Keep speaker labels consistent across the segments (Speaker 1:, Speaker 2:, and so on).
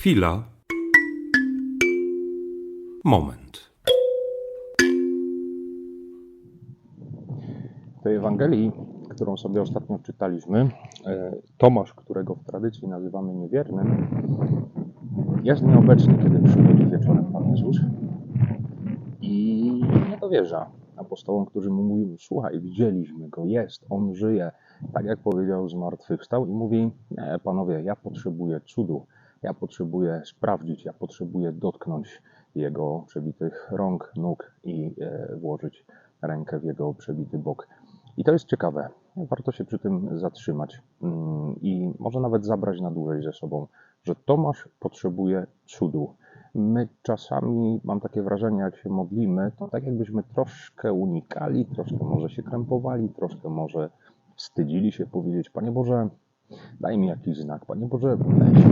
Speaker 1: Chwila. Moment.
Speaker 2: W tej Ewangelii, którą sobie ostatnio czytaliśmy, e, Tomasz, którego w tradycji nazywamy niewiernym, jest nieobecny, kiedy przychodzi wieczorem Pan Jezus i nie dowierza apostołom, którzy mu mówią, słuchaj, widzieliśmy go, jest, on żyje, tak jak powiedział, zmartwychwstał i mówi, nie, panowie, ja potrzebuję cudu, ja potrzebuję sprawdzić, ja potrzebuję dotknąć jego przebitych rąk, nóg i e, włożyć rękę w jego przebity bok. I to jest ciekawe. Warto się przy tym zatrzymać mm, i może nawet zabrać na dłużej ze sobą, że Tomasz potrzebuje cudu. My czasami, mam takie wrażenie, jak się modlimy, to tak jakbyśmy troszkę unikali, troszkę może się krępowali, troszkę może wstydzili się powiedzieć, Panie Boże, daj mi jakiś znak, Panie Boże, weź,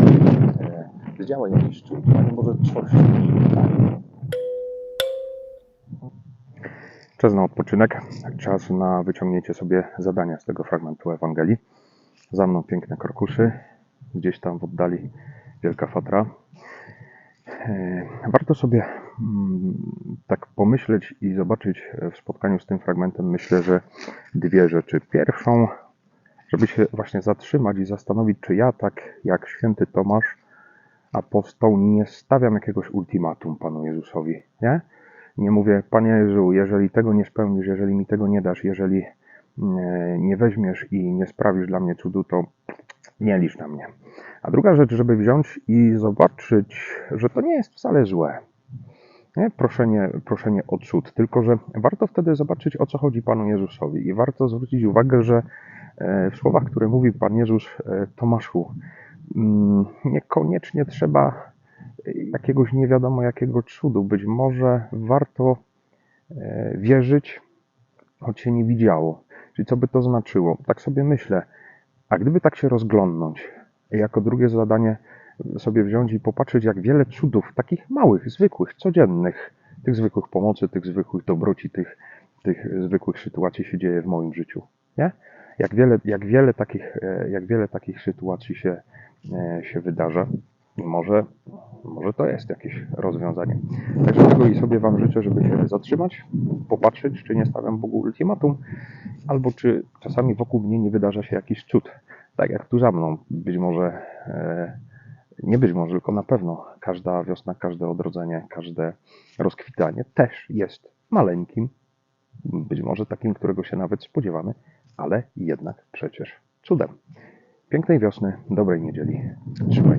Speaker 2: e, zdziałaj jakiś cud, Panie Boże, coś mi daj. Czas na odpoczynek, czas na wyciągnięcie sobie zadania z tego fragmentu Ewangelii. Za mną piękne krokusy, gdzieś tam w oddali wielka fatra. E, Warto sobie mm, tak pomyśleć i zobaczyć w spotkaniu z tym fragmentem, myślę, że dwie rzeczy. Pierwszą, żeby się właśnie zatrzymać i zastanowić, czy ja tak jak święty Tomasz apostoł nie stawiam jakiegoś ultimatum Panu Jezusowi, nie? Nie mówię, Panie Jezu, jeżeli tego nie spełnisz, jeżeli mi tego nie dasz, jeżeli nie, nie weźmiesz i nie sprawisz dla mnie cudu, to nie licz na mnie. A druga rzecz, żeby wziąć i zobaczyć, że to nie jest wcale złe. Nie? Proszenie, proszenie o cud, tylko że warto wtedy zobaczyć, o co chodzi Panu Jezusowi. I warto zwrócić uwagę, że w słowach, które mówi Pan Jezus e, Tomaszu, mm, niekoniecznie trzeba jakiegoś nie wiadomo jakiego cudu. Być może warto e, wierzyć, choć się nie widziało. Czyli co by to znaczyło? Tak sobie myślę, a gdyby tak się rozglądnąć, jako drugie zadanie sobie wziąć i popatrzeć, jak wiele cudów, takich małych, zwykłych, codziennych, tych zwykłych pomocy, tych zwykłych dobroci, tych, tych zwykłych sytuacji się dzieje w moim życiu. Nie? Jak wiele, jak wiele, takich, e, jak wiele takich sytuacji się, e, się wydarza. Może, może to jest jakieś rozwiązanie. Także tego i sobie Wam życzę, żeby się zatrzymać, popatrzeć, czy nie stawiam Bogu ultimatum, albo czy czasami wokół mnie nie wydarza się jakiś cud. Tak jak tu za mną. Być może, e, nie być może, tylko na pewno każda wiosna, każde odrodzenie, każde rozkwitanie też jest maleńkim, być może takim, którego się nawet spodziewamy, ale jednak przecież cudem. Pięknej wiosny, dobrej niedzieli. Trzymaj.